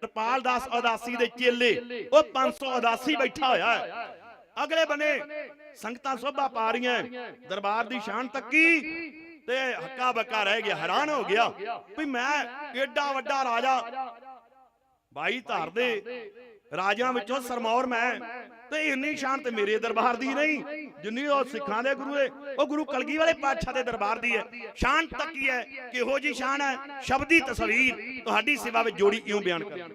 ਕਿਰਪਾਲ ਦਾਸ ਉਦਾਸੀ ਦੇ ਚੇਲੇ। ਉਹ 500 ਉਦਾਸੀ ਬੈਠਾ ਹੋਇਆ ਹੈ। ਅਗਲੇ ਬਨੇ ਸੰਗਤਾਂ ਸੋਭਾ ਪਾ ਰਹੀਆਂ ਦਰਬਾਰ ਦੀ ਸ਼ਾਨ ਤੱਕੀ। ਤੇ ਹੱਕਾ ਬੱਕਾ ਰਹਿ ਗਿਆ ਹੈਰਾਨ ਹੋ ਗਿਆ ਵੀ ਮੈਂ ਏਡਾ ਵੱਡਾ ਰਾਜਾ ਬਾਈ ਧਾਰ ਦੇ। ਰਾਜਿਆਂ ਵਿੱਚੋਂ ਸਰਮੌਰ ਮੈਂ। ਤੇ ਇੰਨੀ ਸ਼ਾਨ ਤੇ ਮੇਰੇ ਦਰਬਾਰ ਦੀ ਨਹੀਂ ਜਿੰਨੀ ਉਹ ਸਿੱਖਾਂ ਦੇ ਗੁਰੂ ਹੈ ਉਹ ਗੁਰੂ ਕਲਗੀ ਵਾਲੇ ਪਾਤਸ਼ਾਹ ਦੇ ਦਰਬਾਰ ਦੀ ਹੈ। ਸ਼ਾਨ ਤੱਕੀ ਹੈ ਕਿਹੋ ਜੀ ਸ਼ਾਨ ਹੈ? ਸ਼ਬਦੀ ਤਸਵੀਰ ਤੁਹਾਡੀ ਸੇਵਾ ਵਿੱਚ ਜੋੜੀ ਇਉਂ ਬਿਆਨ ਕਰ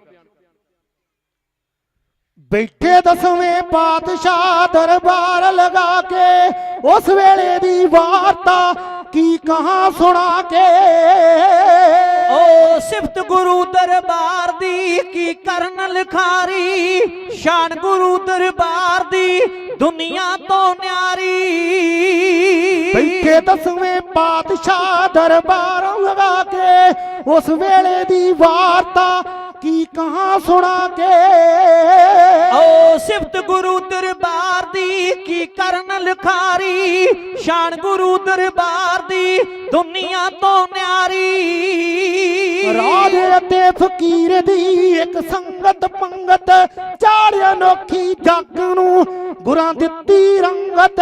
ਬੈਠੇ ਦਸਵੇਂ ਪਾਤਸ਼ਾਹ ਦਰਬਾਰ ਲਗਾ ਕੇ ਉਸ ਵੇਲੇ ਦੀ ਵਾਰਤਾ ਕੀ ਕਹਾਂ ਸੁਣਾ ਕੇ? ਓ ਸਿਫਤ ਗੁਰੂ ਦਰਬਾਰ ਦੀ ਕੀ ਕਰਨ ਲਿਖਾਰੀ? ਸ਼ਾਨ ਗੁਰੂ ਦਰਬਾਰ ਦੀ ਦੁਨੀਆ ਤੋਂ ਨਿਆਰੀ। ਬੈਠੇ ਦਸਵੇਂ ਪਾਤਸ਼ਾਹ ਦਰਬਾਰ ਲਗਾ ਕੇ ਉਸ ਵੇਲੇ ਦੀ ਵਾਰਤਾ ਕੀ ਕਹਾਂ ਸੁਣਾ ਕੇ? ਓ ਸਿਫਤ ਗੁਰੂ ਦਰਬਾਰ ਦੀ ਕੀ ਕਰਨ ਲਿਖਾਰੀ? ਸ਼ਾਨ ਗੁਰੂ ਦਰਬਾਰ ਦੀ ਦੁਨੀਆ ਤੋਂ ਨਿਆਰੀ। ਅਤੇ ਫਕੀਰ ਦੀ ਇੱਕ ਸੰਗਤ ਪੰਗਤ ਚਾੜ ਅਨੋਖੀ ਜੱਗ ਨੂੰ ਗੁਰਾਂ ਦਿੱਤੀ ਰੰਗਤ।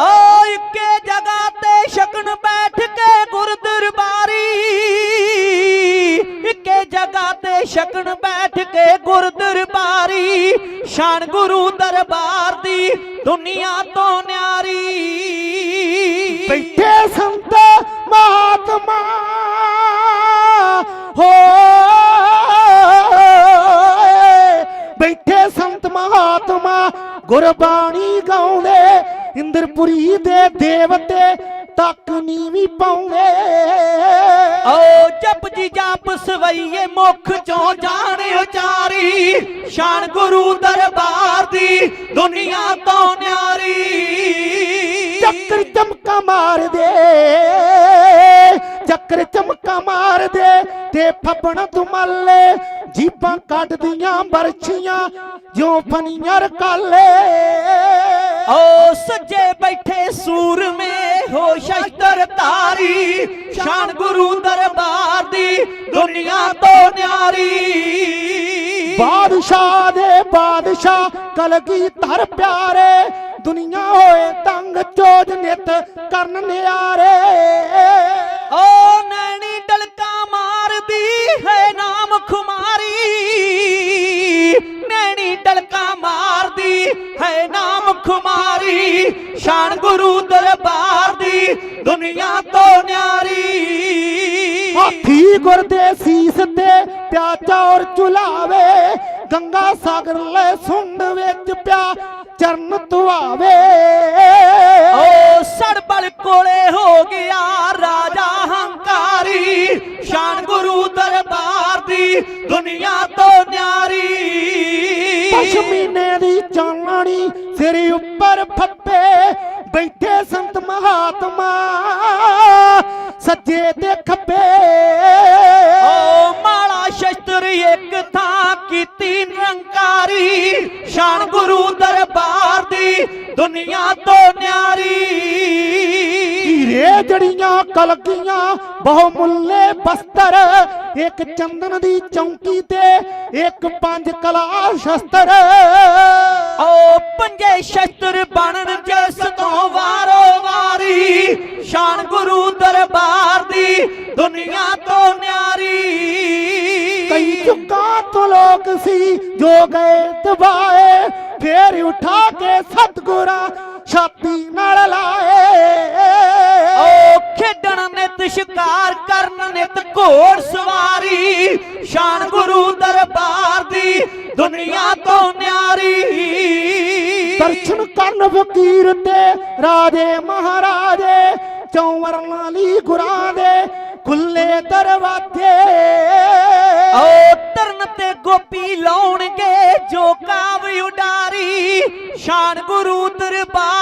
ਓ ਇੱਕੇ ਜਗ੍ਹਾ ਤੇ ਸ਼ਕਨ ਬੈਠ ਕੇ ਗੁਰ ਦਰਬਾਰੀ। ਇੱਕੇ ਜਗ੍ਹਾ ਤੇ ਸ਼ਕਨ ਬੈਠ ਕੇ ਗੁਰ ਦਰਬਾਰੀ। ਸ਼ਾਨ ਗੁਰੂ ਦਰਬਾਰ ਦੀ ਦੁਨੀਆ ਤੋਂ ਨਿਆਰੀ। ਬੈਠੇ ਸੰਤ ਮਹਾਤਮਾ ਸੰਤ ਮਹਾਤਮਾ ਗੁਰਬਾਣੀ ਗਾਉਂਦੇ ਇੰਦਰਪੁਰੀ ਦੇ ਦੇਵਤੇ ਤੱਕ ਨੀਵੀਂ ਪਾਉਂਦੇ। ਓ ਜਪ ਜੀ ਜਪ ਸਵਈਏ ਮੁਖ ਚੋਂ ਜਾਣ ਉਚਾਰੀ ਸ਼ਾਨ ਗੁਰੂ ਦਰਬਾਰ ਦੀ ਦੁਨੀਆ ਤੋਂ ਨਿਆਰੀ। ਚੱਕਰ ਚਮਕਾ ਮਾਰਦੇ। ਚੱਕਰ ਚਮਕਾ ਮਾਰਦੇ ਤੇ ਫੱਬਣ ਤੁਮੱਲੇ ਜੀਬਾਂ ਕੱਢਦੀਆਂ ਬਰਛੀਆਂ ਜਿਉਂ ਫਨੀਆਂ ਰਕਾਲੇ। ਓ ਸੱਜੇ ਬੈਠੇ ਸੂਰਮੇ ਹੋ ਸ਼ਸਤਰ ਧਾਰੀ ਸ਼ਾਨ ਗੁਰੂ ਦਰਬਾਰ ਦੀ ਦੁਨੀਆ ਤੋਂ ਨਿਆਰੀ। ਬਾਦਸ਼ਾਹ ਦੇ ਬਾਦਸ਼ਾਹ ਕਲਗੀ ਧਰ ਪਿਆਰੇ ਦੁਨੀਆ ਹੋਏ ਤੰਗ ਚੋਜ ਨਿਤ ਕਰਨ ਨਿਆਰੇ। ਖੁਮਾਰੀ ਸ਼ਾਨ ਗੁਰੂ ਦਰਬਾਰ ਦੀ ਦੁਨੀਆ ਤੋਂ ਨਿਆਰੀ। ਹਾਥੀ ਗੁਰਦੇ ਸੀਸ ਤੇ ਪਿਆ ਚੌਰ ਚੁਲਾਵੇ ਗੰਗਾ ਸਾਗਰ ਲੈ ਸੁੰਡ ਵਿੱਚ ਪਿਆ ਚਰਨ ਧੁਆਵੇ। ਓ ਸੜਬਲ ਕੋਲੇ ਹੋ ਗਿਆ ਰਾਜਾ ਹੰਕਾਰੀ ਸ਼ਾਨ ਗੁਰੂ ਦਰਬਾਰ ਦੀ ਦੁਨੀਆ ਤੋਂ ਨਿਆਰੀ। ਪਸ਼ਮੀਨੇ ਦੀ ਚਾਨਣੀ ਸਿਰ ਉੱਪਰ ਫੱਪੇ ਬੈਠੇ ਸੰਤ ਮਹਾਤਮਾ ਸੱਜੇ ਤੇ ਖੱਬੇ। ਓ ਮਾਲਾ ਸ਼ਸਤਰ ਇੱਕ ਥਾਂ ਕੀਤੀ ਨਿਰੰਕਾਰੀ ਸ਼ਾਨ ਗੁਰੂ ਦਰਬਾਰ ਦੀ ਦੁਨੀਆ ਤੋਂ ਨਿਆਰੀ। ਹੀਰੇ ਜੜੀਆਂ ਕਲਗੀਆਂ ਬਹੁ ਮੁੱਲੇ ਬਸਤਰ ਇੱਕ ਚੰਦਨ ਦੀ ਚੌਂਕੀ ਤੇ ਇੱਕ ਪੰਜ ਕਲਾ ਸ਼ਸਤਰ। ਓ ਪੰਜੇ ਸ਼ਸਤਰ ਬਣਨ ਜਿਸ ਤੋਂ ਵਾਰੋ ਵਾਰੀ ਸ਼ਾਨ ਗੁਰੂ ਦਰਬਾਰ ਦੀ ਦੁਨੀਆ ਤੋਂ ਨਿਆਰੀ। ਕਈ ਚੁੱਕਾਂ ਤੋਂ ਲੋਕ ਸੀ ਜੋ ਗਏ ਤਬਾਏ ਫੇਰ ਉਠਾ ਕੇ ਸਤਗੁਰਾਂ ਛਾਤੀ ਨਾਲ ਲਾਏ। ਓ ਖੇਡਣ ਨਿਤ ਸ਼ਿਕਾਰ ਕਰਨ ਨਿਤ ਘੋੜ ਸਵਾਰੀ ਸ਼ਾਨ ਗੁਰੂ ਦਰਬਾਰ ਦੀ ਦੁਨੀਆ ਤੋਂ ਨਿਆਰੀ। ਦਰਸ਼ਨ ਕਰਨ ਫਕੀਰ ਤੇ ਰਾਜੇ ਮਹਾਰਾਜੇ ਚੌਵਰ ਲਾਲੀ ਗੁਰਾਂ ਦੇ ਖੁੱਲੇ ਦਰਵਾਜ਼ੇ। ਓ ਤਰਨ ਤੇ ਗੋਪੀ ਲਾਉਣਗੇ ਜੋ ਕਾਵ ਉਡਾਰੀ। ਸ਼ਾਨ ਗੁਰੂ ਦਰਬਾਰ